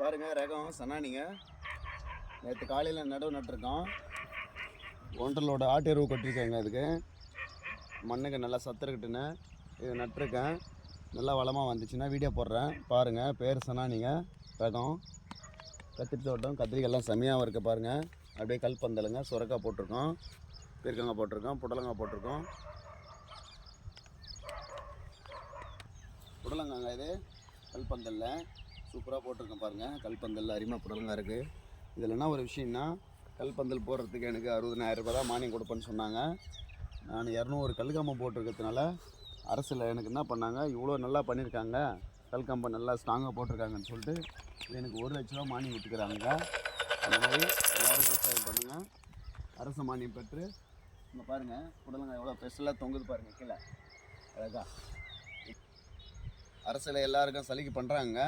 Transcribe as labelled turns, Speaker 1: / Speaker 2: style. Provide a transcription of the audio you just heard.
Speaker 1: பாருங்க ரகம் சனானிங்க. நேற்று காலையில் நடவு நட்டிருக்கோம். ஒன்றலோட ஆட்டு எருவு கொட்டிருக்கேங்க அதுக்கு. மண்ணுக்கு நல்லா சத்துருக்கிட்டுன்னு இது நட்டிருக்கேன். நல்லா வளமாக வந்துச்சுன்னா வீடியோ போடுறேன். பாருங்கள் பேர் சனானிங்க ரகம். கத்திரி தோட்டம் கத்திரிக்காயெல்லாம் செம்மையாகவும் இருக்குது பாருங்கள் அப்படியே கல்பந்தலுங்க சுரக்காய் போட்டிருக்கோம். பீர்க்கங்காய் போட்டிருக்கோம் புடலங்காய் போட்டிருக்கோம். புடலங்காங்க இது கல்பந்தலில் சூப்பராக போட்டிருக்கேன் பாருங்கள் கல்பந்தல் அருமையாக புடலங்காய் இருக்குது இதில் என்ன ஒரு விஷயம்னா கல்பந்தல் போடுறதுக்கு எனக்கு அறுபதனாயிரம் தான் மானியம் கொடுப்பேன்னு சொன்னாங்க. நான் இரநூறு கல்கம்பம் போட்டிருக்கிறதுனால அரசில் எனக்கு என்ன பண்ணாங்க இவ்வளோ நல்லா பண்ணியிருக்காங்க கல்கம்பம் நல்லா ஸ்ட்ராங்காக போட்டிருக்காங்கன்னு சொல்லிட்டு எனக்கு ஒரு லட்ச ரூபா மானியம் விட்டுக்கிறாங்க அந்த மாதிரி எல்லாரும் விவசாயம் பண்ணுங்கள் அரசு மானியம் பெற்று இங்கே பாருங்கள் புடலங்காய் எவ்வளோ ஸ்பெஷலாக தொங்குது பாருங்கள் கீழே. அழகா. அரசில் எல்லாருக்கும் சலுகை பண்ணுறாங்க